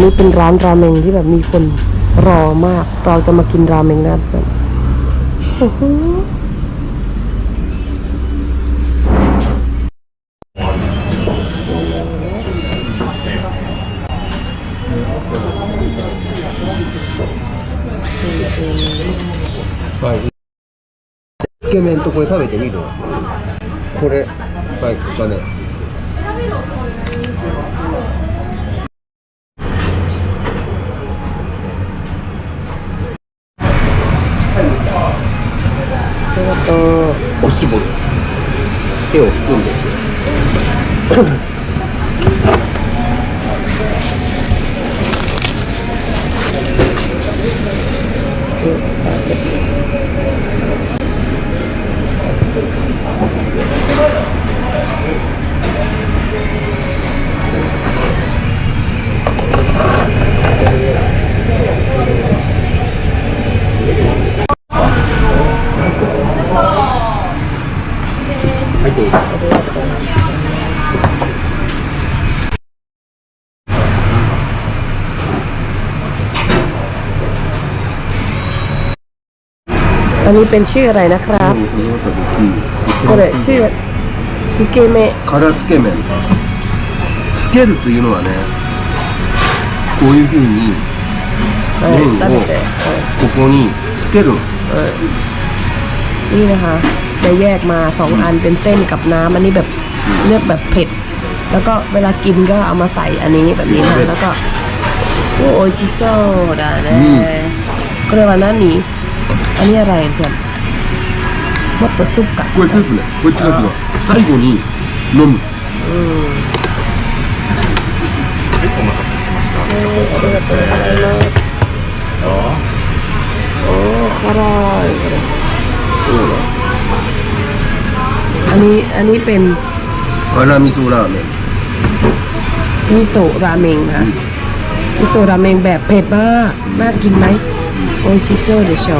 นี่เป็นร้านราเมงที่แบบมีคนรอมาก เราจะมากินราเมงนะเพื่อนโอ้โห はい。つけ麺とこれ食べてみるこれ、はい、だね。 Thank. 拭くんですよ。 はい、どうぞ。 อันนี้เป็นชื่ออะไรนะครับ これชื่อสเกเมะ 辛つけ麺。つけるというのはね、こういうふうに เออ 麺 ตั้ง を แต่เออ ここにつけるの。 เออนี่นะคะ จะแยกมาสองอันเป็นเส้นกับน้ำอันนี้แบบเลือกแบบเผ็ด แล้วก็เวลากินก็เอามาใส่อันนี้แบบนี้นะแล้วก็โอ้โอชิโซดาเน่ก็เรียกว่านั่นนี่อันนี้อะไรเพื่อนมดตัวซุปกะ これスープね。これ違う違う。最後に飲む。 อืมเอ้ยありがとうございますโอ้คารา อันนี้เป็นอ๋อามิซูราเมงมิโซะราเมงนะมิโซะราเมงแบบเผ็ดมาก น่ากินไหมโอชิโซเดชอ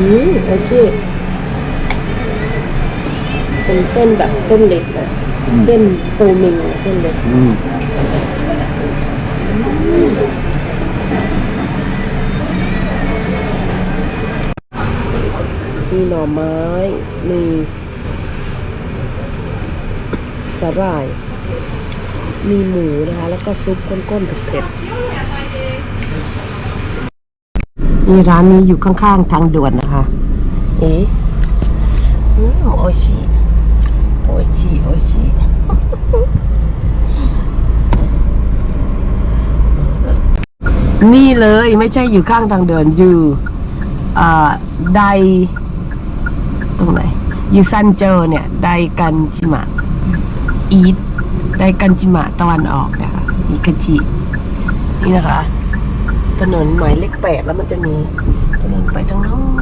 อืมอาชีพเป็นเส้นแบบเส้นเล็กนะ เส้นโฟมิงเส้นเล็กうん。มีหน่อไม้มีสาหร่าย มีหมูนะคะ แล้วก็ซุปข้นๆเผ็ดๆนี่ร้านนี้อยู่ข้างๆทางด่วนนะคะ เอ๊ะอืมโออิชิ โออิชิโอชินี่เลยไม่ใช่อยู่ข้างทางเดินอยู่อ่าไดตรงไหน อยู่ซันเจอเนี่ย ไดกันจิมะ อีทไดกันจิมะตะวันออกนะคะอีกาจิ นี่นะคะ ถนนหมายเลขแปดแล้วมันจะมีถนนไปทางโน้น